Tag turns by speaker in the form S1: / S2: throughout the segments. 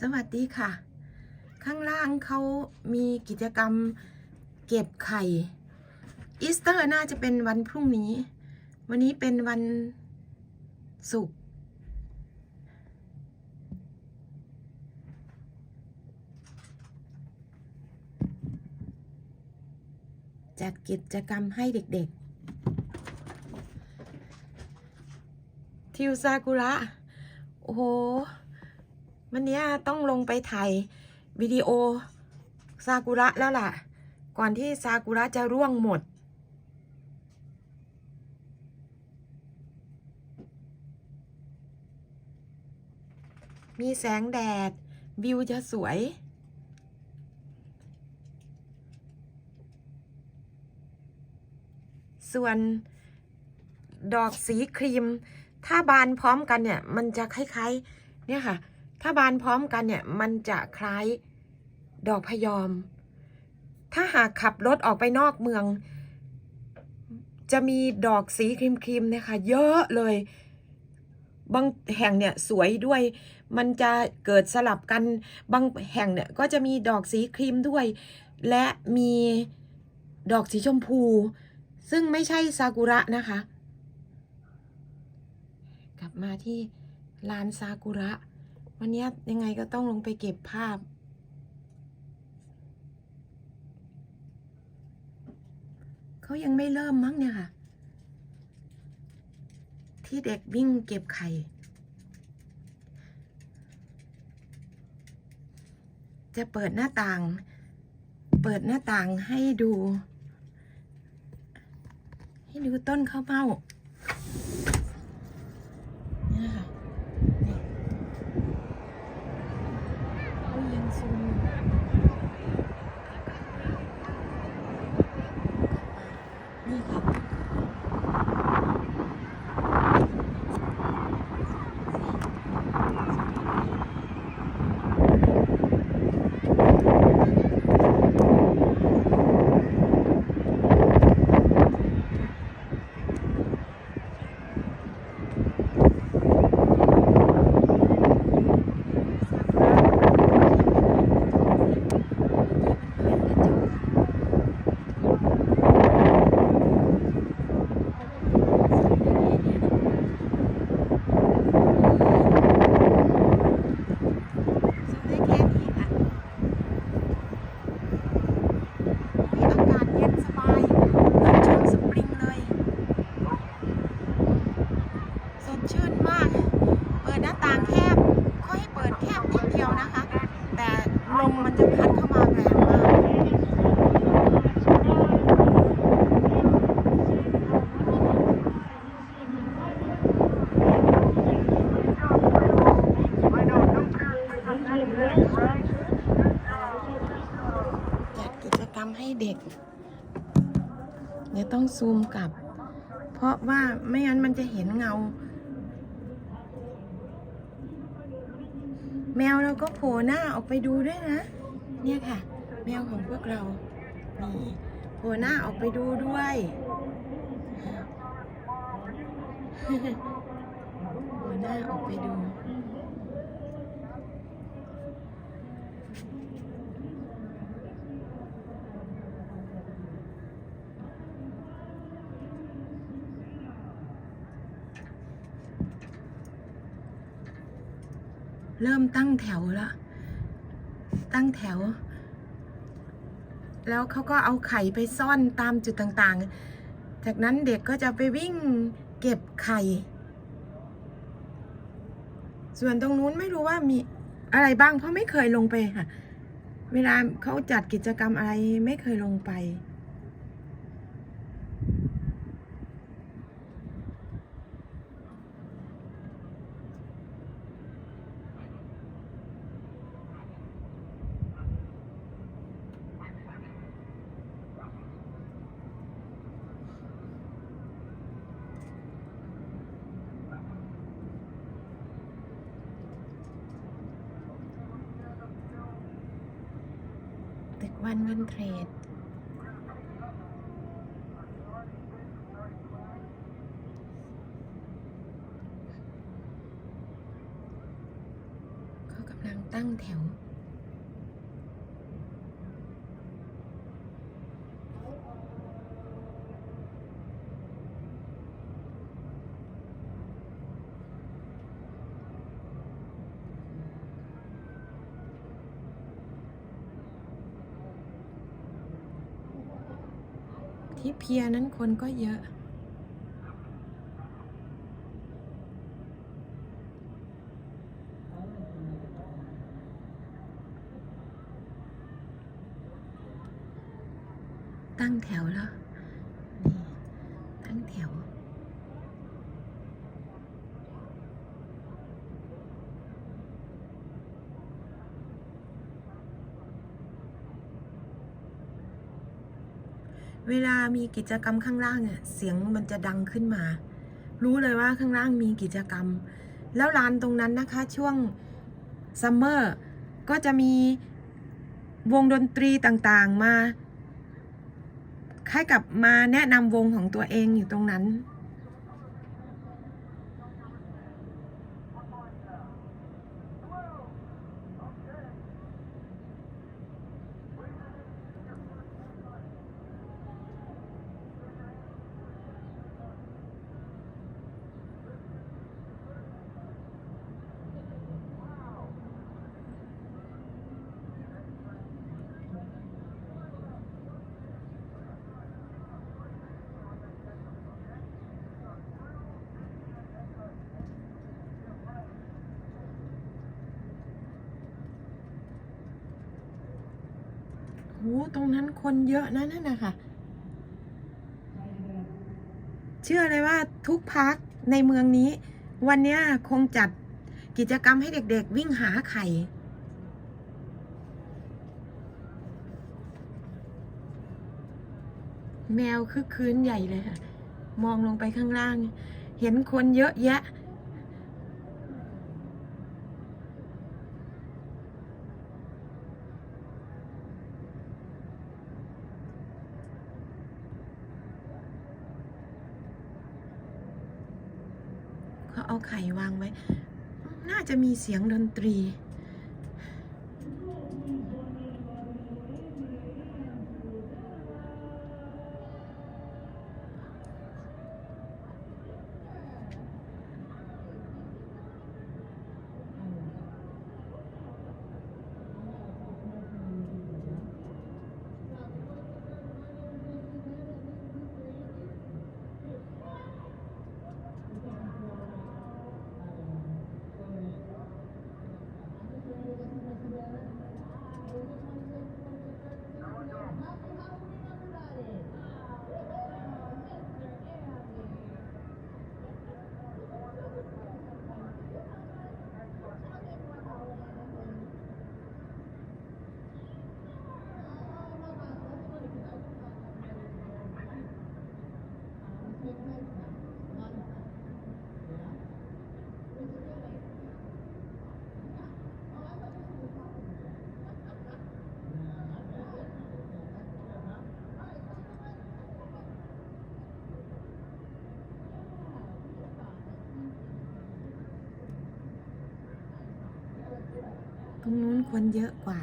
S1: สวัสดีค่ะ ข้างล่างเขามีกิจกรรมเก็บไข่ อีสเตอร์น่าจะเป็นวันพรุ่งนี้ วันนี้เป็นวันศุกร์จัดกิจกรรมให้เด็กๆ ทิวซากุระ โอ้โห วันนี้ต้องลงไปถ่ายวิดีโอซากุระแล้วล่ะ ก่อนที่ซากุระจะร่วงหมด มีแสงแดด วิวจะสวยส่วนดอกสีครีม ถ้าบานพร้อมกันเนี่ย มันจะคล้ายๆ เนี่ยค่ะ ถ้าบานพร้อมกันเนี่ยมันจะคล้ายดอกพยอม ถ้าหากขับรถออกไปนอกเมือง จะมีดอกสีครีมๆนี่ยค่ะเยอะเลย บางแห่งเนี่ยสวยด้วย มันจะเกิดสลับกัน บางแห่งเนี่ยก็จะมีดอกสีครีมด้วย และมีดอกสีชมพู ซึ่งไม่ใช่ซากุระนะคะ กลับมาที่ลานซากุระ วันนี้ยังไงก็ต้องลงไปเก็บภาพ เขายังไม่เริ่มมั้งเนี่ยค่ะ ที่เด็กวิ่งเก็บไข่จะเปิดหน้าต่าง เปิดหน้าต่างให้ดู ให้ดูต้นข้าวเม่าเนี่ยค่ะนี่เขายังซูมอยู่นี่ค่ะ ซูมได้แค่นี้ค่ะมีอากาศเย็นสบายเหมือนช่วงสปริงเลย สดชื่นมาก เปิดหน้าต่างแคบก็ให้เปิดแคบนิดเดียวนะคะ แต่ลมมันจะพัดเข้ามาแรงมาก จัดกิจกรรมให้ เด็ก เดี๋ยวต้องซูมกลับ เพราะว่าไม่งั้นมันจะเห็นเงา แมวเราก็โผล่หน้าออกไปดูด้วยนะ เนี่ยค่ะ แมวของพวกเรา นี่โผล่หน้าออกไปดูด้วยโผล่หน้าออกไปดู เริ่มตั้งแถวแล้วตั้งแถว แล้วเขาก็เอาไข่ไปซ่อนตามจุดต่างๆ จากนั้นเด็กก็จะไปวิ่งเก็บไข่ ส่วนตรงนู้นไม่รู้ว่ามีอะไรบ้างเพราะไม่เคยลงไปค่ะ เวลาเขาจัดกิจกรรมอะไรไม่เคยลงไป วันวันเทรด เขากำลังตั้งแถว ที่เพียนั้นคนก็เยอะ ตั้งแถวแล้ว นี่ ตั้งแถว เวลามีกิจกรรมข้างล่างเนี่ย เสียงมันจะดังขึ้นมา รู้เลยว่าข้างล่างมีกิจกรรม แล้วลานตรงนั้นนะคะ ช่วงซัมเมอร์ก็จะมีวงดนตรีต่างๆมาคล้ายกับมาแนะนำวงของตัวเองอยู่ตรงนั้น ตรงนั้นคนเยอะนะนั่นนะคะเชื่อเลยว่าทุกพักในเมืองนี้ วันนี้คงจัดกิจกรรมให้เด็กๆ วิ่งหาไข่ แมวคือคืนใหญ่เลยค่ะ มองลงไปข้างล่าง เห็นคนเยอะแยะ เขาเอาไข่วางไว้ น่าจะมีเสียงดนตรี ตรงนู้นคนเยอะกว่า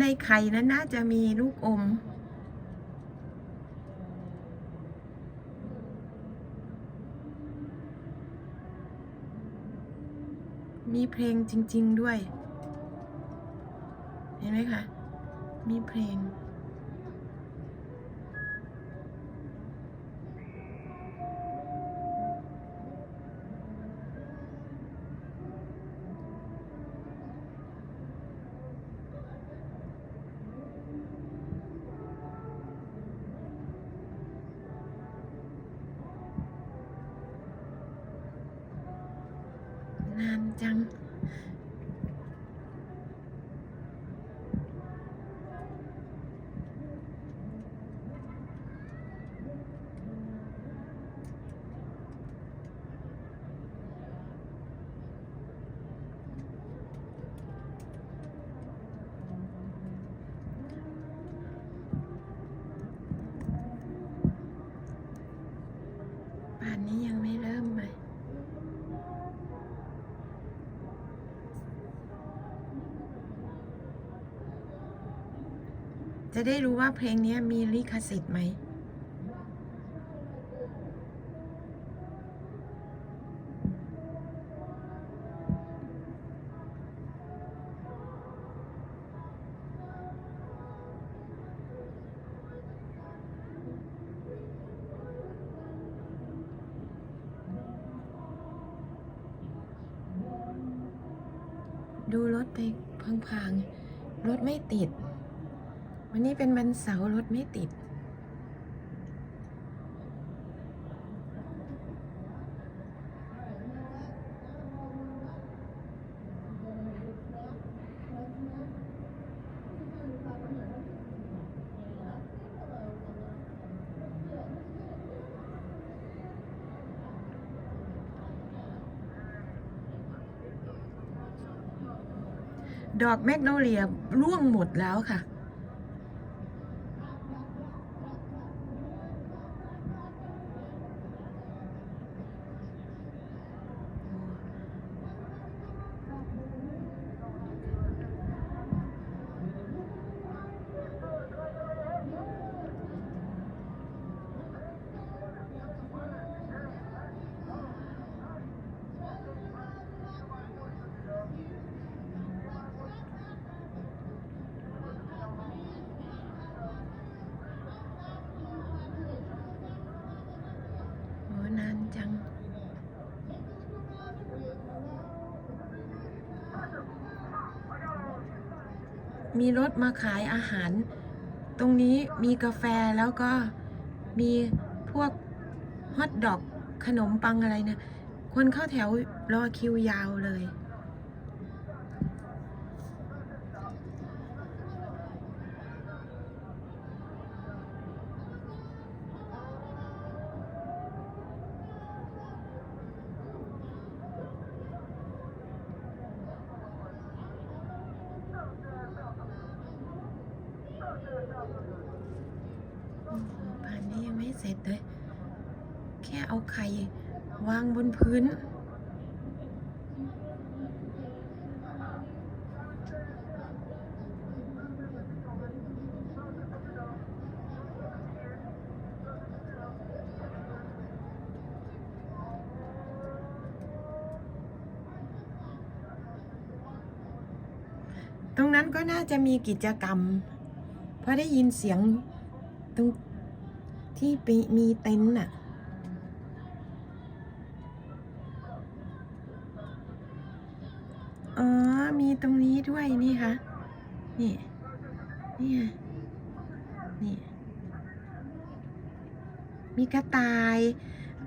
S1: ในไข่นั้นน่าจะมีลูกอม มีเพลงจริง ๆด้วย เห็นไหมคะ มีเพลง นานจัง น จะได้รู้ว่าเพลงนี้มีลิขสิทธิ์ไหม ดูรถไปพังๆรถไม่ติด วันนี้เป็นวันเสาร์รถไม่ติด ดอกแมกโนเลียร่วงหมดแล้วค่ะ โอ้นานจัง มีรถมาขายอาหาร ตรงนี้มีกาแฟแล้วก็มีพวกฮอทดอกขนมปังอะไรนะ คนเข้าแถวรอคิวยาวเลย โอ้โหผ่านนี้ยังไม่เสร็จเลย แค่เอา ไข่วางบนพื้น ตรงนั้นก็น่าจะมีกิจกรรม เพราะได้ยินเสียงตรงที่มีเต็นท์น่ะ อ๋อ มีตรงนี้ด้วยนี่ค่ะนี่นี่นี่มีกระต่าย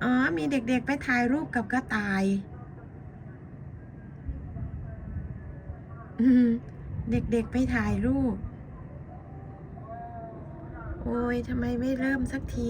S1: อ๋อ มีเด็กๆไปถ่ายรูปกับกระต่าย เด็กๆไปถ่ายรูป โอ้ยทำไมไม่เริ่มสักที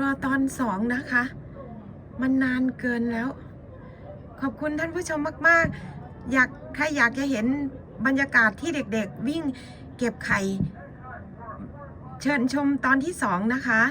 S1: รอตอนสองนะคะ มันนานเกินแล้ว ขอบคุณท่านผู้ชมมาก ๆ อยากใครอยากจะเห็นบรรยากาศที่เด็ก ๆ วิ่งเก็บไข่ เชิญชมตอนที่สองนะคะ